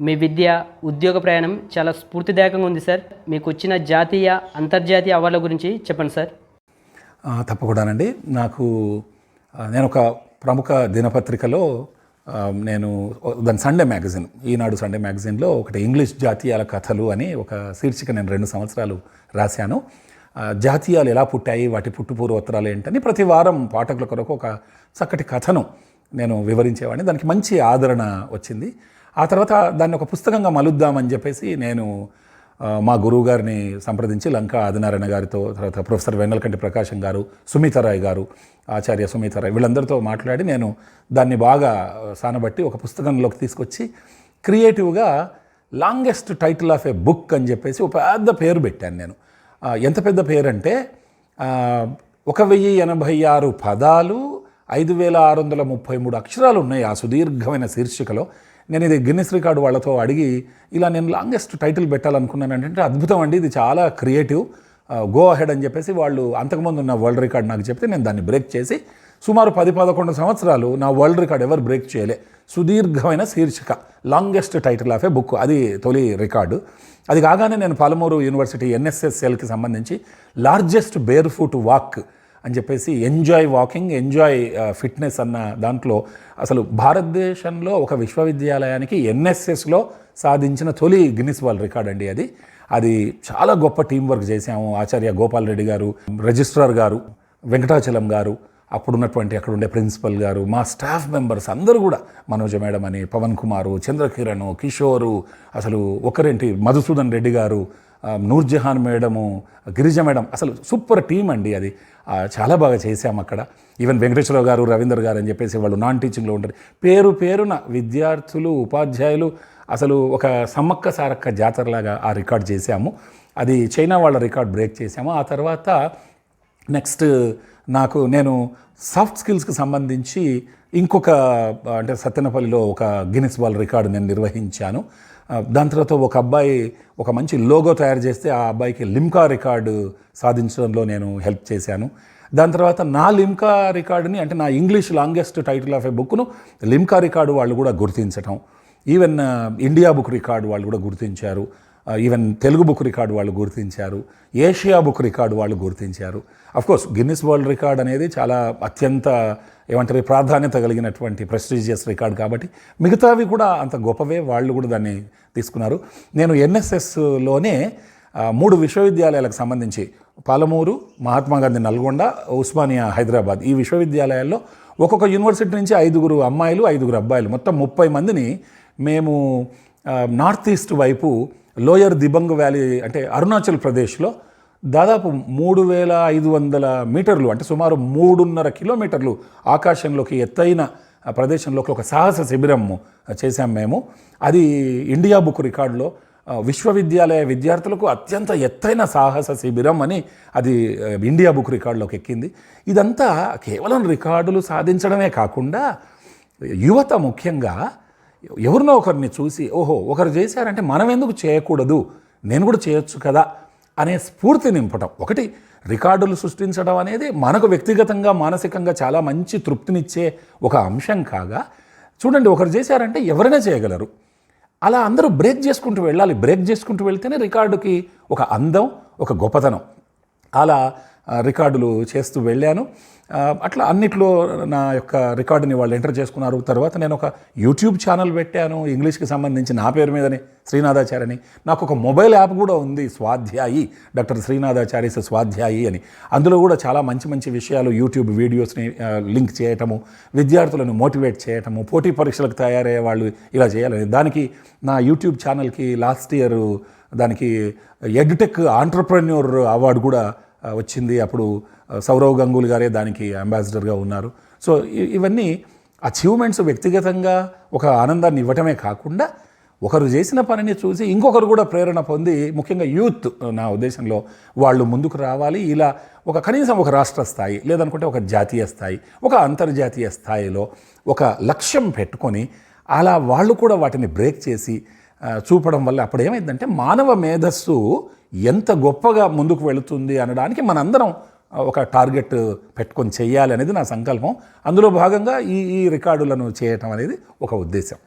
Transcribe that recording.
మీ విద్య ఉద్యోగ ప్రయాణం చాలా స్ఫూర్తిదాయకంగా ఉంది సార్. మీకు వచ్చిన జాతీయ అంతర్జాతీయ అవార్డుల గురించి చెప్పండి సార్. తప్పకుండానండి. నాకు నేను ఒక ప్రముఖ దినపత్రికలో నేను దాని సండే మ్యాగజైన్ ఈనాడు సండే మ్యాగజైన్లో ఒకటి ఇంగ్లీష్ జాతీయాల కథలు అని ఒక శీర్షిక నేను రెండు సంవత్సరాలు రాశాను. జాతీయాలు ఎలా పుట్టాయి వాటి పుట్టుపూర్వోత్తరాలు ఏంటని ప్రతి వారం పాఠకుల కొరకు ఒక చక్కటి కథను నేను వివరించేవాడిని. దానికి మంచి ఆదరణ వచ్చింది. ఆ తర్వాత దాన్ని ఒక పుస్తకంగా మలుద్దామని చెప్పేసి నేను మా గురువు గారిని సంప్రదించి లంక ఆదినారాయణ గారితో తర్వాత ప్రొఫెసర్ వెంగళకంటి ప్రకాశం గారు సునీతారాయ్ గారు ఆచార్య సునీతారాయ్ వీళ్ళందరితో మాట్లాడి నేను దాన్ని బాగా సానబట్టి ఒక పుస్తకంలోకి తీసుకొచ్చి క్రియేటివ్గా longest title of a book అని చెప్పేసి ఒక పెద్ద పేరు పెట్టాను నేను. ఎంత పెద్ద పేరు అంటే ఒక వెయ్యి ఎనభై ఆరు పదాలు ఐదు వేల ఆరు వందల ముప్పై మూడు అక్షరాలు ఉన్నాయి ఆ సుదీర్ఘమైన శీర్షికలో. నేను ఇది గిన్నిస్ రికార్డు వాళ్ళతో అడిగి ఇలా నేను లాంగెస్ట్ టైటిల్ పెట్టాలనుకున్నాను అంటే అద్భుతం అండి. ఇది చాలా క్రియేటివ్ గో అహెడ్ అని చెప్పేసి వాళ్ళు అంతకుముందు ఉన్న వరల్డ్ రికార్డ్ నాకు చెప్తే నేను దాన్ని బ్రేక్ చేసి సుమారు పది పదకొండు సంవత్సరాలు నా వరల్డ్ రికార్డ్ ఎవరు బ్రేక్ చేయలే. సుదీర్ఘమైన శీర్షిక longest title of a book అది తొలి రికార్డు అది కాగానే నేను పాలమూరు యూనివర్సిటీ ఎన్ఎస్ఎస్ఎల్కి సంబంధించి లార్జెస్ట్ బేర్ ఫుట్ వాక్ అని చెప్పేసి ఎంజాయ్ వాకింగ్ ఎంజాయ్ ఫిట్నెస్ అన్న దాంట్లో అసలు భారతదేశంలో ఒక విశ్వవిద్యాలయానికి ఎన్ఎస్ఎస్లో సాధించిన తొలి గిన్నిస్ వరల్డ్ రికార్డ్ అండి అది. అది చాలా గొప్ప టీం వర్క్ చేశాము. ఆచార్య గోపాల్ రెడ్డి గారు రిజిస్ట్రార్ గారు వెంకటాచలం గారు అప్పుడున్నటువంటి అక్కడ ఉండే ప్రిన్సిపల్ గారు మా స్టాఫ్ మెంబర్స్ అందరూ కూడా మనోజ మేడం అని పవన్ కుమారు చంద్రకిరణ్ కిషోరు అసలు ఒకరేంటి మధుసూదన్ రెడ్డి గారు um, Noorjahan madam Girija madam అసలు సూపర్ టీం అండి అది. చాలా బాగా చేశాం అక్కడ. ఈవెన్ వెంకటేశ్వరరావు గారు రవీందర్ గారు అని చెప్పేసి వాళ్ళు నాన్ టీచింగ్లో ఉంటారు. పేరు పేరున విద్యార్థులు ఉపాధ్యాయులు అసలు ఒక సమ్మక్క సారక్క జాతరలాగా ఆ రికార్డ్ చేశాము. అది చైనా వాళ్ళ రికార్డ్ బ్రేక్ చేశాము. ఆ తర్వాత నెక్స్ట్ నాకు నేను సాఫ్ట్ స్కిల్స్కి సంబంధించి ఇంకొక అంటే సత్తెనపల్లిలో ఒక గిన్నిస్ వాళ్ళ రికార్డు నేను నిర్వహించాను. దాని తర్వాత ఒక అబ్బాయి ఒక మంచి లోగో తయారు చేస్తే ఆ అబ్బాయికి లిమ్కా రికార్డు సాధించడంలో నేను హెల్ప్ చేశాను. దాని తర్వాత నా లిమ్కా రికార్డుని అంటే నా English longest title of a బుక్ను లిమ్కా రికార్డు వాళ్ళు కూడా గుర్తించటం. ఈవెన్ ఇండియా బుక్ రికార్డు వాళ్ళు కూడా గుర్తించారు. ఈవెన్ తెలుగు బుక్ రికార్డు వాళ్ళు గుర్తించారు. ఏషియా బుక్ రికార్డు వాళ్ళు గుర్తించారు. కోర్స్ గిన్నిస్ వరల్డ్ రికార్డ్ అనేది చాలా అత్యంత ఏమంటారు ప్రాధాన్యత కలిగినటువంటి ప్రెస్టీజియస్ రికార్డ్ కాబట్టి మిగతావి కూడా అంత గొప్పవే వాళ్ళు కూడా దాన్ని తీసుకున్నారు. నేను ఎన్ఎస్ఎస్లోనే మూడు విశ్వవిద్యాలయాలకు సంబంధించి పాలమూరు మహాత్మా గాంధీ నల్గొండ ఉస్మానియా హైదరాబాద్ ఈ విశ్వవిద్యాలయాల్లో ఒక్కొక్క యూనివర్సిటీ నుంచి ఐదుగురు అమ్మాయిలు ఐదుగురు అబ్బాయిలు మొత్తం ముప్పై మందిని మేము నార్త్ ఈస్ట్ వైపు లోయర్ దిబంగ్ వ్యాలీ అంటే అరుణాచల్ ప్రదేశ్లో దాదాపు మూడు వేల ఐదు వందల మీటర్లు అంటే సుమారు మూడున్నర కిలోమీటర్లు ఆకాశంలోకి ఎత్తైన ప్రదేశంలోకి ఒక సాహస శిబిరం చేశాం మేము. అది ఇండియా బుక్ రికార్డులో విశ్వవిద్యాలయ విద్యార్థులకు అత్యంత ఎత్తైన సాహస శిబిరం అని అది ఇండియా బుక్ రికార్డులోకి ఎక్కింది. ఇదంతా కేవలం రికార్డులు సాధించడమే కాకుండా యువత ముఖ్యంగా ఎవరినో ఒకరిని చూసి ఓహో ఒకరు చేశారంటే మనం ఎందుకు చేయకూడదు? నేను కూడా చేయొచ్చు కదా? అనే స్ఫూర్తి నింపటం. ఒకటి రికార్డులు సృష్టించడం అనేది మనకు వ్యక్తిగతంగా మానసికంగా చాలా మంచి తృప్తినిచ్చే ఒక అంశం కాగా చూడండి ఒకరు చేశారంటే ఎవరైనా చేయగలరు. అలా అందరూ బ్రేక్ చేసుకుంటూ వెళ్ళాలి. బ్రేక్ చేసుకుంటూ వెళ్తేనే రికార్డుకి ఒక అందం ఒక గొప్పతనం. అలా రికార్డులు చేస్తూ వెళ్ళాను. అట్లా అన్నిట్లో నా యొక్క రికార్డుని వాళ్ళు ఎంటర్ చేసుకున్నారు. తర్వాత నేను ఒక యూట్యూబ్ ఛానల్ పెట్టాను. ఇంగ్లీష్కి సంబంధించి నా పేరు మీదని శ్రీనాథాచార్యని. నాకు ఒక మొబైల్ యాప్ కూడా ఉంది స్వాధ్యాయి. డాక్టర్ శ్రీనాథాచార్యస్ స్వాధ్యాయి అని. అందులో కూడా చాలా మంచి మంచి విషయాలు యూట్యూబ్ వీడియోస్ని లింక్ చేయటము విద్యార్థులను మోటివేట్ చేయటము పోటీ పరీక్షలకు తయారయ్యే వాళ్ళు ఇలా చేయాలని. దానికి నా యూట్యూబ్ ఛానల్కి లాస్ట్ ఇయర్ దానికి ఎడ్టెక్ ఆంటర్ప్రెన్యూర్ అవార్డు కూడా వచ్చింది. అప్పుడు సౌరవ్ గంగూలీ గారే దానికి అంబాసిడర్గా ఉన్నారు. సో ఇవన్నీ అచీవ్మెంట్స్ వ్యక్తిగతంగా ఒక ఆనందాన్ని ఇవ్వటమే కాకుండా ఒకరు చేసిన పనిని చూసి ఇంకొకరు కూడా ప్రేరణ పొంది ముఖ్యంగా యూత్ నా ఉద్దేశంలో వాళ్ళు ముందుకు రావాలి. ఇలా ఒక కనీసం ఒక రాష్ట్ర స్థాయి లేదనుకుంటే ఒక జాతీయ స్థాయి ఒక అంతర్జాతీయ స్థాయిలో ఒక లక్ష్యం పెట్టుకొని అలా వాళ్ళు కూడా వాటిని బ్రేక్ చేసి చూపడం వల్ల అప్పుడు ఏమైందంటే మానవ మేధస్సు ఎంత గొప్పగా ముందుకు వెళుతుంది అనడానికి మనందరం ఒక టార్గెట్ పెట్టుకొని చేయాలి అనేది నా సంకల్పం. అందులో భాగంగా ఈ ఈ రికార్డులను చేయటం అనేది ఒక ఉద్దేశం